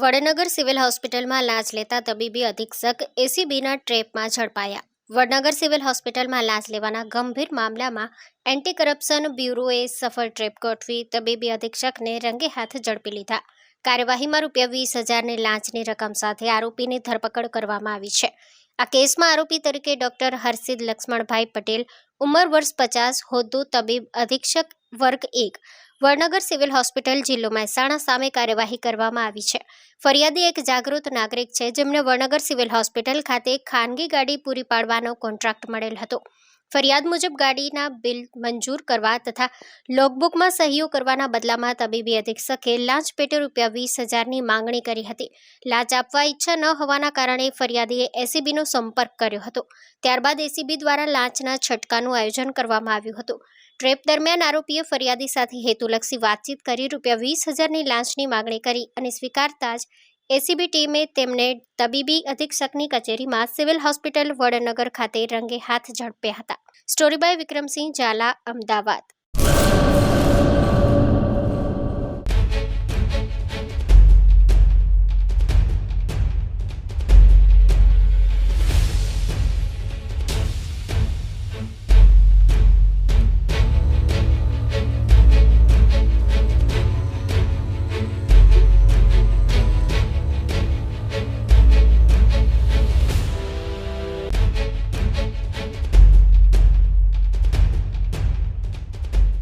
Vadnagar civil હોસ્પિટલમાં લાંચ લેતા તબીબી અધિક્ષક એસીબીના ટ્રેપમાં ઝડપાયા. વડનગર સિવિલ હોસ્પિટલમાં લાંચ લેવાના ગંભીર મામલામાં એન્ટી કરપ્શન બ્યુરોએ સફળ ટ્રેપ ગોઠવી તબીબી અધિક્ષકને રંગે હાથ ઝડપી લીધા. કાર્યવાહીમાં રૂપિયા વીસ હજારની લાંચની રકમ સાથે આરોપીની ધરપકડ કરવામાં આવી છે. આ કેસમાં આરોપી તરીકે ડોક્ટર હર્ષિદ લક્ષ્મણભાઈ પટેલ, ઉંમર વર્ષ પચાસ, હોદ્દો તબીબ અધિક્ષક વર્ગ એક વડનગર સિવિલ હોસ્પિટલ જિલ્લો મહેસાણા સામે કાર્યવાહી કરવામાં આવી છે. ફરિયાદી એક જાગૃત નાગરિક છે જેમને વડનગર સિવિલ હોસ્પિટલ ખાતે ખાનગી ગાડી પૂરી પાડવાનો કોન્ટ્રાક્ટ મળેલ હતો. ફરિયાદ મુજબ ગાડીના બિલ મંજૂર કરવા તથા લોગબુકમાં સહીઓ કરવાના બદલામાં તબીબી અધિક્ષકે લાંચ પેટે રૂપિયા વીસ હજારની માંગણી કરી હતી. લાંચ આપવા ઈચ્છા ન હોવાના કારણે ફરિયાદીએ એસીબીનો સંપર્ક કર્યો હતો. ત્યારબાદ એસીબી દ્વારા લાંચના છટકાનું આયોજન કરવામાં આવ્યું હતું. ટ્રેપ દરમિયાન આરોપીએ ફરિયાદી સાથે હેતુલક્ષી વાતચીત કરી રૂપિયા વીસ હજારની લાંચની માગણી કરી અને સ્વીકારતા જ એસીબી ટીમે તેમને તબીબી અધિક્ષકની કચેરીમાં સિવિલ હોસ્પિટલ વડનગર ખાતે રંગે હાથ ઝડપ્યા હતા. Story by Vikramsinh Zala, Ahmedabad.